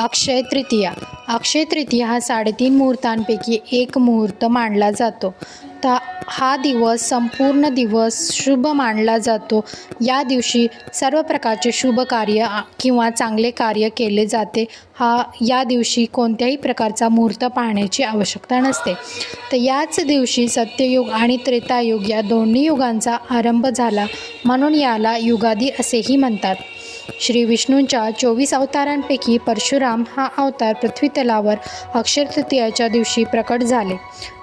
अक्षय तृतीया. अक्षय तृतीया हा साडेतीन मुहूर्तांपैकी एक मुहूर्त मानला जातो. ता हा दिवस संपूर्ण दिवस शुभ मानला जातो. या दिवशी सर्व प्रकारचे शुभ कार्य किंवा चांगले कार्य केले जाते. हा या दिवशी कोणत्याही प्रकारचा मुहूर्त पाहण्याची आवश्यकता नसते. तर याच दिवशी सत्ययुग आणि त्रेतायुग या दोन्ही युगांचा आरंभ झाला. म्हणून याला युगादी असेही म्हणतात. श्री विष्णूंच्या चोवीस अवतारांपैकी परशुराम हा अवतार पृथ्वीतलावर अक्षरतृतीयाच्या दिवशी प्रकट झाले.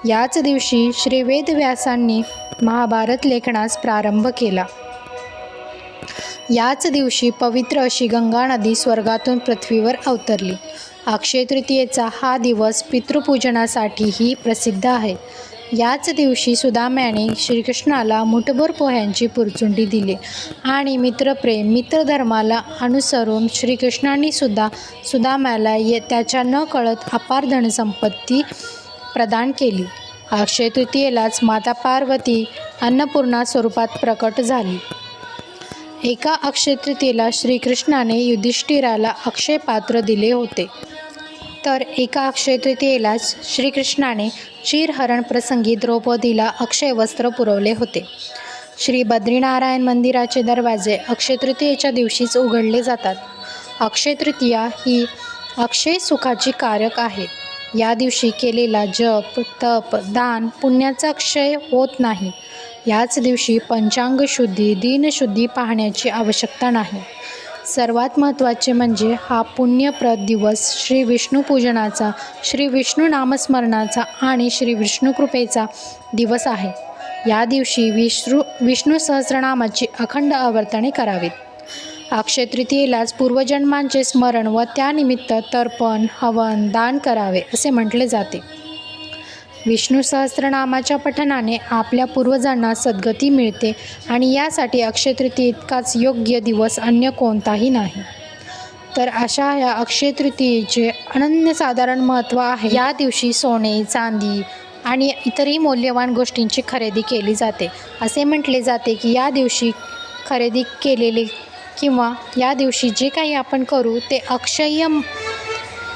याच दिवशी श्री वेदव्यासांनी महाभारत लेखनास प्रारंभ केला. याच दिवशी पवित्र अशी गंगा नदी स्वर्गातून पृथ्वीवर अवतरली. अक्षय तृतीयेचा हा दिवस पितृपूजनासाठीही प्रसिद्ध आहे. याच दिवशी सुदाम्याने श्रीकृष्णाला मुठभर पोह्यांची पुरचुंडी दिली आणि मित्रप्रेम मित्रधर्माला अनुसरून श्रीकृष्णांनी सुद्धा सुदाम्याला ये त्याच्या न कळत अपार धनसंपत्ती प्रदान केली. अक्षय तृतीयेलाच माता पार्वती अन्नपूर्णा स्वरूपात प्रकट झाली. एका अक्षय तृतीयेला श्रीकृष्णाने युधिष्ठिराला अक्षय पात्र दिले होते. तर एका अक्षय तृतीयेलाच श्रीकृष्णाने क्षीरहरण प्रसंगी द्रौपदीला अक्षय वस्त्र पुरवले होते. श्री बद्रीनारायण मंदिराचे दरवाजे अक्षय तृतीयेच्या दिवशीच उघडले जातात. अक्षय तृतीया ही अक्षय सुखाची कारक आहे. या दिवशी केलेला जप तप दान पुण्याचा क्षय होत नाही. याच दिवशी पंचांग शुद्धी दिनशुद्धी पाहण्याची आवश्यकता नाही. सर्वात महत्त्वाचे म्हणजे हा पुण्यप्रद दिवस श्री विष्णू पूजनाचा श्री विष्णू नामस्मरणाचा आणि श्री विष्णू कृपेचा दिवस आहे. या दिवशी विष्णू विष्णू सहस्रनामाची अखंड आवर्तने करावीत. अक्षय तृतीयेलाच पूर्वजन्मांचे स्मरण व त्यानिमित्त तर्पण हवन दान करावे असे म्हटले जाते. विष्णू सहस्रनामाच्या पठनाने आपल्या पूर्वजांना सद्गती मिळते आणि यासाठी अक्षय तृतीय इतकाच योग्य दिवस अन्य कोणताही नाही. तर अशा या अक्षय तृतीयेचे अनन्यसाधारण महत्त्व आहे. या दिवशी सोने चांदी आणि इतरही मौल्यवान गोष्टींची खरेदी केली जाते. असे म्हटले जाते की या दिवशी खरेदी केलेले किंवा या दिवशी जे काही आपण करू ते अक्षय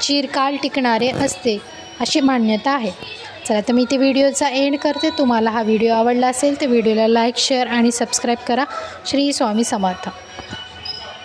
चिरकाल टिकणारे असते अशी मान्यता आहे. चला तर मी ते व्हिडिओचा एंड करते. तुम्हाला हा व्हिडिओ आवडला असेल तर व्हिडिओला लाईक शेअर आणि सबस्क्राईब करा. श्री स्वामी समर्थ.